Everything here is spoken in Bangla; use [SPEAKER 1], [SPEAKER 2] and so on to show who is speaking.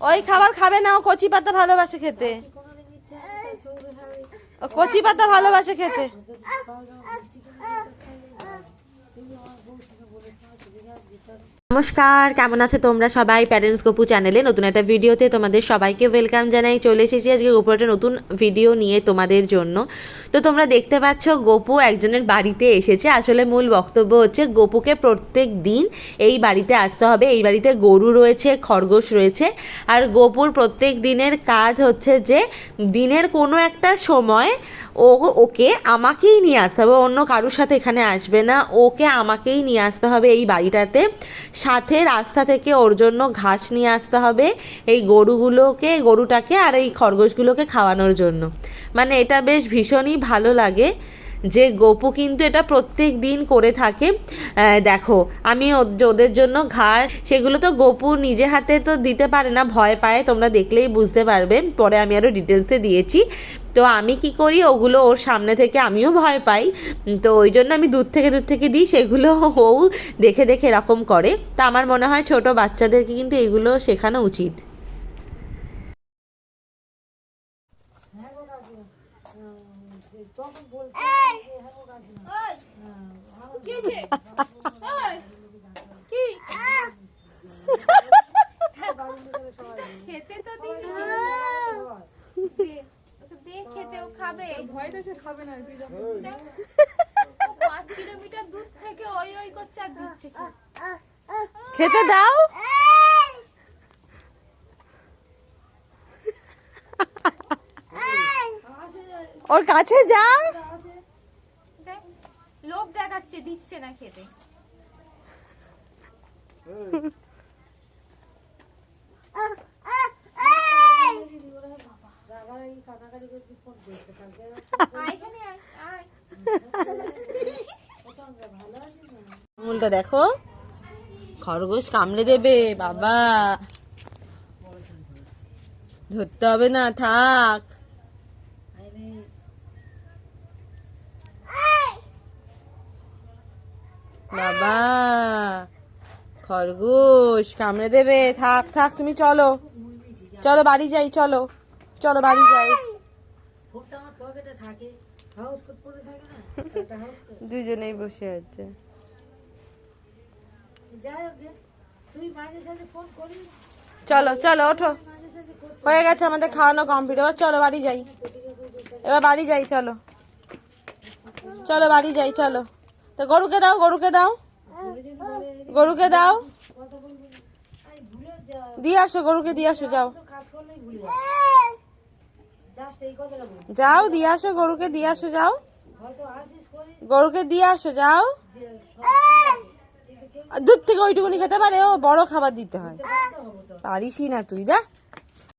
[SPEAKER 1] ওই খাবার খাবে না ও কচি পাতা ভালোবাসে খেতে। ও কচি পাতা ভালোবাসে খেতে। নমস্কার, কেমন আছে তোমরা সবাই? প্যারেন্টস গপু চ্যানেলে নতুন একটা ভিডিওতে তোমাদের সবাইকে ওয়েলকাম জানাই। চলে এসেছি আজকে গোপুর একটা নতুন ভিডিও নিয়ে তোমাদের জন্য। তো তোমরা দেখতে পাচ্ছ গোপু একজনের বাড়িতে এসেছে। আসলে মূল বক্তব্য হচ্ছে গোপুকে প্রত্যেক দিন এই বাড়িতে আসতে হবে। এই বাড়িতে গরু রয়েছে, খরগোশ রয়েছে। আর গোপুর প্রত্যেক দিনের কাজ হচ্ছে যে, দিনের কোনো একটা সময় ও ওকে আমাকেই নিয়ে আসতে হবে, অন্য কারোর সাথে এখানে আসবে না। ওকে আমাকেই নিয়ে আসতে হবে এই বাড়িটাতে। সাথে রাস্তা থেকে ওর জন্য ঘাস নিয়ে আসতে হবে এই গরুগুলোকে, গরুটাকে আর এই খরগোশগুলোকে খাওয়ানোর জন্য। মানে এটা বেশ ভীষণই ভালো লাগে যে গোপু কিন্তু এটা প্রত্যেক দিন করে থাকে। দেখো, আমি ওদের জন্য ঘাস, সেগুলো তো গোপু নিজে হাতে তো দিতে পারে না, ভয় পায়, তোমরা দেখলেই বুঝতে পারবে। পরে আমি আরও ডিটেলসে দিয়েছি। তো আমি কি করি ওগুলো ওর সামনে থেকে আমিও ভয় পাই তো ওই জন্য আমি দূর থেকে দূর থেকে দিই সেগুলো ও দেখে দেখে এরকম করে তা আমার মনে হয় ছোট বাচ্চাদেরকে কিন্তু এগুলো শেখানো উচিত
[SPEAKER 2] হয়েছে? ওই, কি? খেতে তো দিন দে খেতে ও খাবে?
[SPEAKER 3] ভয়টা সে খাবে না তুই যখন
[SPEAKER 2] পাঁচ কিলোমিটার দূর থেকে ওই ওই করছে আর দিচ্ছে
[SPEAKER 1] খেতে দাও। ওর কাছে যাও।
[SPEAKER 2] লোক দেখাচ্ছে দিচ্ছে না খেতে।
[SPEAKER 1] মূলটা দেখো খরগোশ কামড়ে দেবে, বাবা। ধরতে হবে না, থাক। বাবা, খরগোশ কামড়ে দেবে, থাক থাক, তুমি চলো। চলো, বাড়ি যাই, চলো। চলো, বাড়ি যাই। দুজনেই বসে আছে। চলো চলো ওঠো। হয়ে গেছে আমাদের খাওয়ানো কমপ্লিট এবার চলো বাড়ি যাই। এবার বাড়ি যাই চলো। চলো বাড়ি যাই চলো। তো গরুকে দাও গরুকে দাও। গরুকে দাও। দিয়ে আসো গরুকে দিয়ে আসো যাও। যাও দিয়ে আসো গরুকে দিয়ে আসো যাও। গরুকে দিয়ে আসো যাও। দূর থেকে ওইটুকুনি খেতে পারে ও বড় খাবার দিতে হয়। পারিসই না তুই দা